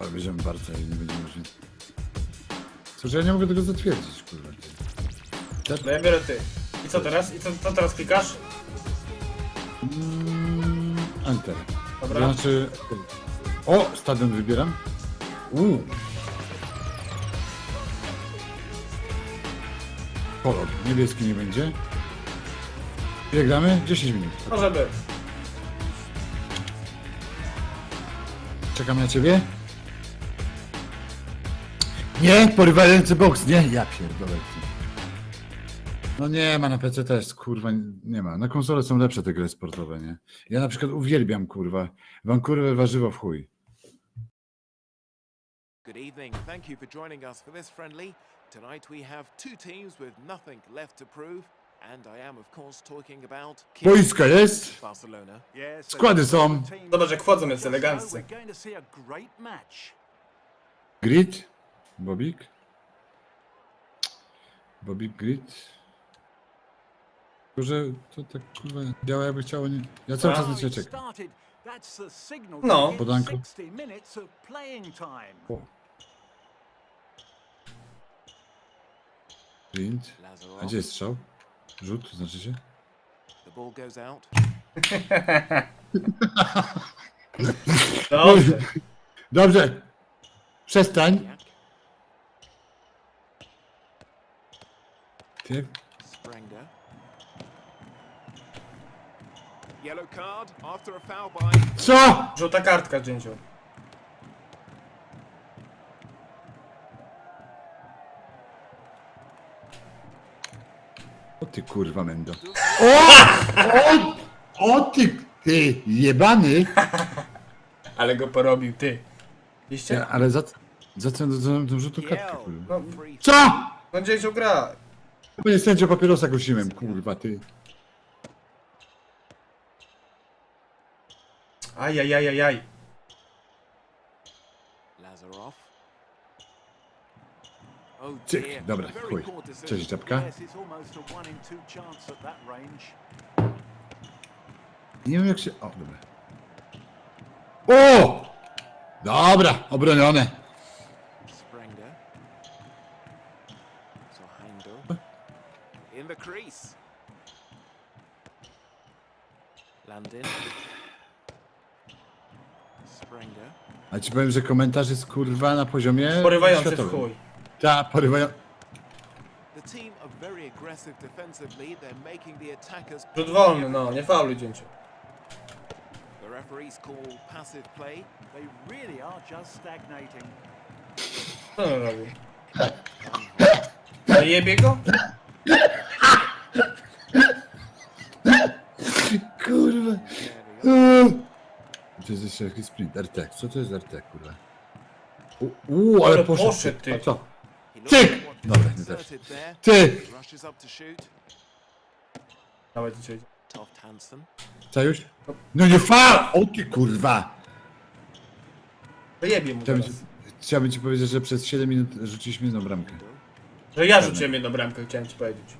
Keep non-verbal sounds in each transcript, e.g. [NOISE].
Ale będziemy bardzo i nie będziemy już... Słuchaj, ja nie mogę tego zatwierdzić, kurwa. ty. No ja biorę ty. I co teraz? I co, co teraz klikasz? Mm, Enter. Dobra. Znaczy... O! Stadion wybieram. Uuu. Kolor. Niebieski nie będzie. Ile gramy? 10 minut. Może być. Czekam na ciebie. Nie, porywający boks, nie? Ja pierdolę. No nie ma, na PC też, kurwa, nie ma. Na konsole są lepsze te gry sportowe, nie? Ja na przykład uwielbiam, kurwa, Vancouver warzywo w chuj. Good evening. Thank you for joining us for this friendly. Tonight we have two teams with nothing left to prove, and I am, of course, talking about Boiska jest? Barcelona. Składy są. Zobacz jak wchodzą, jest eleganccy. Grid? Bobik? Bobik Grid? Że to tak, kurwa, działa jakby chciało, nie... Ja cały czas na ciebie czekam. No. Podanko. O. Grid? A gdzie jest strzał? Rzut, znaczy się? The ball goes out. [LAUGHS] Dobrze. Dobrze! Przestań! Ty, Sprenger. Yellow card after a foul by. co? Żółta kartka, Dzięciu. O ty kurwa mendo. [LAUGHS] O! O! O ty, ty jebany! [LAUGHS] Ale go porobił, ty. Widzicie? Ja, ale za, za co dostałem tą żółtą kartkę, kurwa? No, Co? no Dzięciu gra. Chyba nie sędzia papierosa gosiłem, kurwa ty. Ajajajajaj. Lazarov. Oh Cyk, dobra, chuj. Cześć, czapka. Nie wiem jak się... O, dobra. O! Dobra, obronione. Crease. Landin. Sprenger. A ci powiem, że komentarz jest kurwa na poziomie Porywający w światowym. chuj. Ta, porywają... The team are very aggressive defensively. They're making the attackers. Rzut wolny, no, nie fauluj, Dzięciu. The referees call passive play. They really are just stagnating. Co on robi? No jebie go? Kurwa. There we go. To jest jeszcze jakiś sprint. RT. Co to jest RT, kurwa? Uuu, ale Ale poszedł. poszedł, ty. A co? What Dobra, nie też. Ty! Dawaj, Hansen. Co już? No nie fa! O ty kurwa! Wyjebie mu Chciałbym teraz. ci, chciałbym ci powiedzieć, że przez 7 minut rzuciliśmy jedną bramkę. Że ja rzuciłem jedną bramkę, chciałem ci powiedzieć.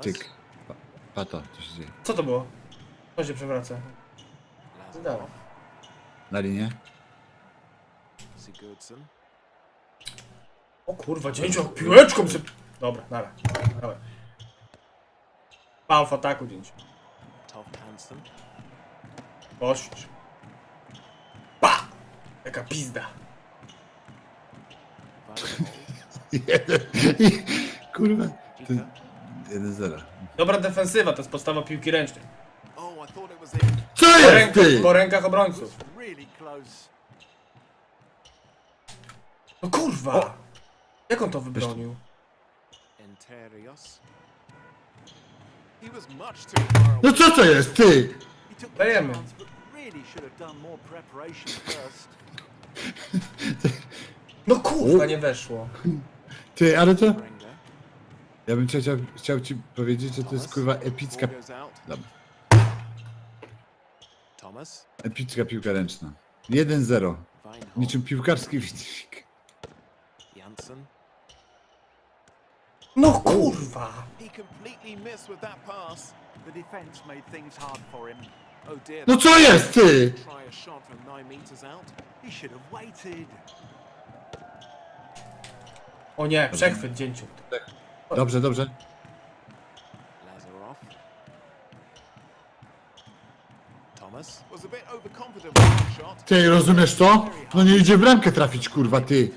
Tyk. Pa, pato, co się dzieje? Co to było? To się przewraca. Lazarov. Na linię? O kurwa, Dzięciu, piłeczką się... Dobra, nara. Dawaj. Pał w ataku, Hansen. Pościsz. Pa! Jaka pizda. [LAUGHS] Kurwa. To Dzika. 1-0. Dobra defensywa, to jest podstawa piłki ręcznej. Po, ty? po rękach obrońców. Really close. No kurwa! Jak on to wybronił? No co to jest ty? Dajemy. [LAUGHS] No kurwa, nie weszło. [LAUGHS] Ty, ale to... Ja bym chciał, chciał ci powiedzieć, że to jest kurwa epicka... Dobra. Thomas. Epicka piłka ręczna. 1-0. Weinhold. Niczym piłkarski wynik. No kurwa! Oh. No co jest ty? O nie, przechwyt dzięciu. Dobrze, dobrze. Lazarov. Thomas was a bit overconfident with that shot. Ty, rozumiesz to? No nie idzie w bramkę trafić, kurwa, ty.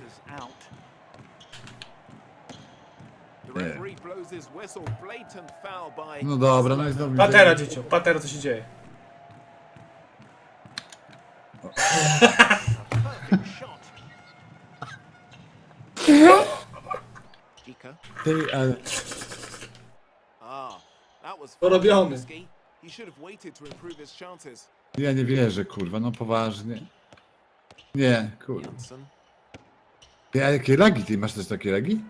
No dobra, no i znowu... Patera dzieciu, patera co się dzieje. Ty, ale... Ah, Porobiony. He should have waited to improve his chances. Ja nie wierzę, kurwa, no poważnie. Nie, kurwa. Ty, a jakie lagi? Ty masz też takie lagi?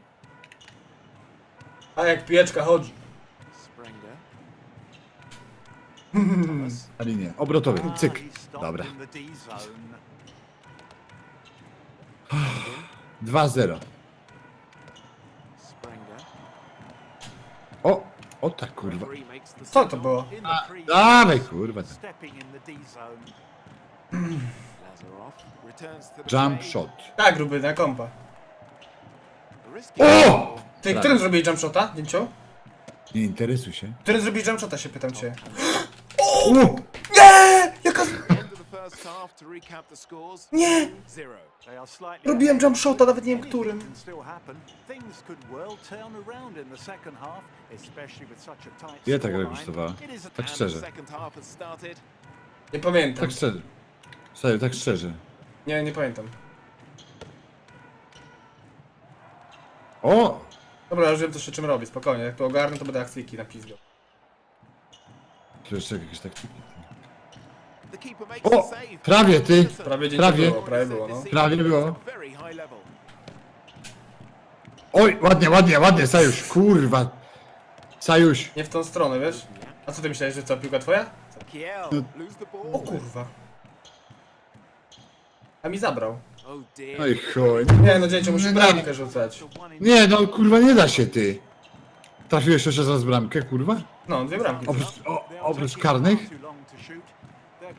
A jak pijeczka chodzi. Sprenger. Thomas. Na linię. [LAUGHS] Obrotowy, cyk. Dobra. [SIGHS] in the D zone. 2-0. Sprenger. O! O tak, kurwa. Co to było? Crease. Dawaj, kurwa. Jump shot. Tak, gruby, na kompa. A O! Ty, Tak. którym zrobiłeś jump shota, dzięciu? Nie interesuj się. Którym zrobiłeś jump shota, się pytam cię. U! Nie! Jaka... End of the first half to recap the scores. Nie! Zero. They are slightly Robiłem jump shota, nawet nie wiem którym. Ile ta gra kosztowała? Tak szczerze. Nie pamiętam. Tak szczerze. Serio, tak szczerze. Nie, nie pamiętam. O! Dobra, już wiem co się czym robię, spokojnie. Jak to ogarnę, to będę akcyjki napisał. Tu jeszcze jakieś taktyki. O! Prawie, ty! Prawie dzień Prawie. było, prawie było, no. Prawie było. Oj, ładnie, ładnie, ładnie, Sajuś, kurwa. Sajuś. Nie w tą stronę, wiesz? A co ty myślałeś, że co, piłka twoja? The O kurwa. A mi zabrał. Oh. No i chuj. Nie no dziecię, musi bramkę rzucać. Nie, no kurwa, nie da się, ty. Trafiłeś jeszcze raz bramkę, kurwa? No, dwie bramki. Oprócz, o, oprócz karnych? far too long to shoot.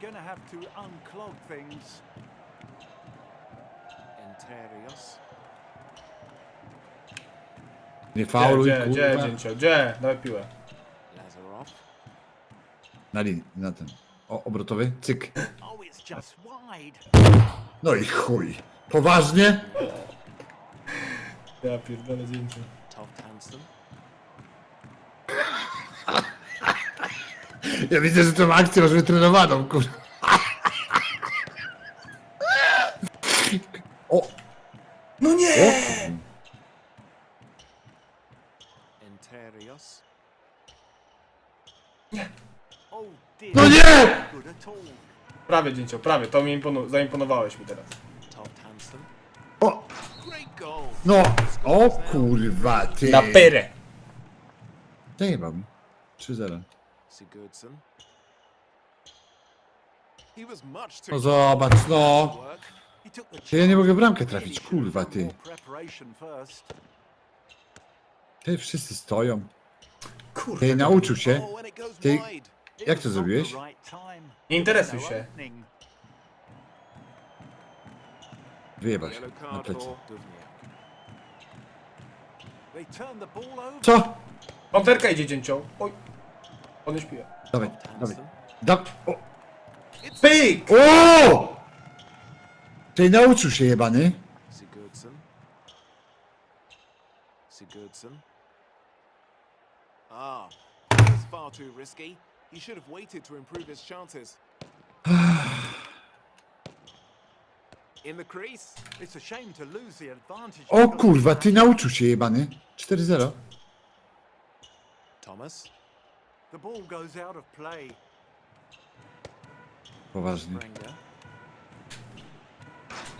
They're gonna have to unclog things. Interios. Nie Gdzie, fauluj, gdzie, gdzie, kurwa. dzięcio, gdzie? Dawaj piłę. Lazarov. Na linii, na ten. O, obrotowy, cyk. Oh, it's just wide. No i chuj. Poważnie? Ja pierdolę dzięciu. Ja widzę, że tą akcję masz wytrenowaną, kurwa. O! No nie! o. Interios. Oh. No nie! Prawie dzięcio, prawie. To mi imponu- zaimponowałeś mi teraz. O! No! O kurwa, ty! Na pyrę! Zajebał mi. 3-0. Sigurdsson. No zobacz, no. ja nie mogę chance. bramkę trafić, kurwa, ty. Ty, wszyscy stoją. Kurwa. Ty, nauczył się. Oh, Ty- Jak to zrobiłeś? Nie interesuj się. Yellow na plecy. Co? Panterka idzie dzięcio. Oj. Podnieś piłę. Dawaj, dawaj. Da o! Pyk! o! Ty nauczył się jebany. Sigurdsson. Sigurdsson. Ah, that is far too risky. He should have waited to improve his chances. [SIGHS] In the crease. It's a shame to lose the advantage. O kurwa, ty nauczył się jebany. 4-0. Thomas. The ball goes out of play. Poważnie.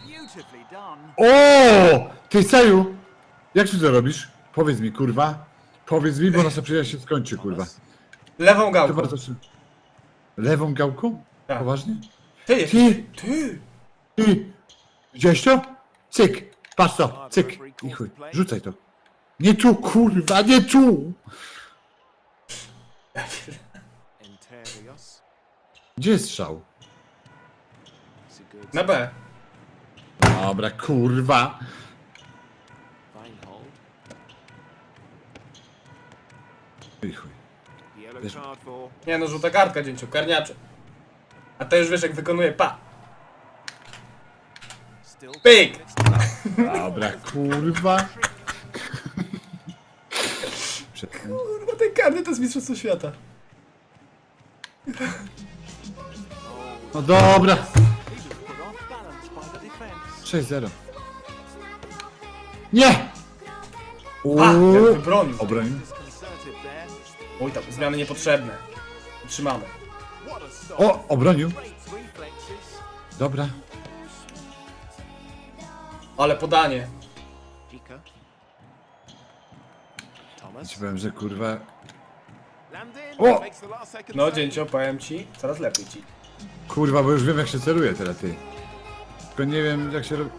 Beautifully done. O! Ty Saju! Jak ty to robisz? Powiedz mi, kurwa. Powiedz mi, bo nasza przyjaźń się skończy, kurwa. Lewą To gałką. bardzo szybko. Lewą gałką? Tak. Poważnie? Ty, Ty! ty! Ty! Widziałeś to? Cyk! Patrz to! Cyk! I chuj. Rzucaj to. Nie tu, kurwa, nie tu! Gdzie jest strzał? Na B. Dobra, kurwa. Chuj. For Nie no, żółta kartka, dzięciu, karniacze. A to już wiesz jak wykonuje, pa. Pyk! Dobra, kurwa. [LAUGHS] Prze- Ten karny to jest mistrzostwo świata. No dobra. He was put off balance by the defence. 6-0. Nie! A, jak Uuu. wybronił. Obronił. Oj tam, zmiany niepotrzebne. Trzymamy. O, obronił. Dobra. Ale podanie. Ci powiem, że kurwa. O! No dzięcio, powiem ci, coraz lepiej ci. Kurwa, bo już wiem jak się celuje teraz ty. Tylko nie wiem jak się robi.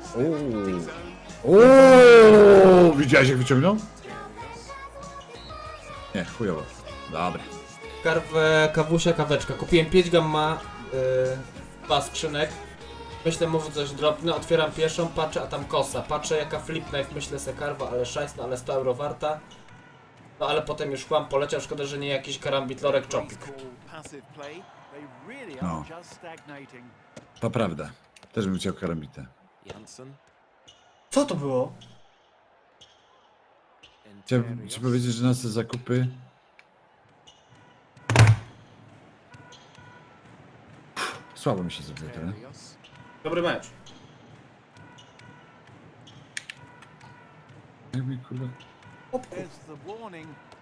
Uuu. Widziałeś jak wyciągnął? Nie, chujowo. Dobra. Karwę, kawusia, kaweczka. Kupiłem 5 gamma, yy, dwa skrzynek. Myślę, może coś dropnę. Otwieram pierwszą, patrzę, a tam kosa. Patrzę, jaka flip knife, myślę se karwa, ale szajsna, ale 100 euro warta. No ale potem już chłam poleciał, szkoda, że nie jakiś karambitlorek czopik. No. To prawda. Też bym chciał karambitę. Co to było? Chciałbym ci powiedzieć, że nas te zakupy. Słabo mi się zrobiło teraz. Dobry mecz. Jak mi kurwa.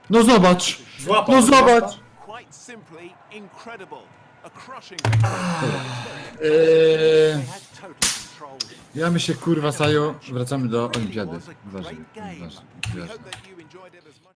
No zobacz! Złapał. No zobacz! złapał. Quite simply incredible. A crushing Eee, ja myślę kurwa Sajo, wracamy do olimpiady. Uważaj, uważaj. We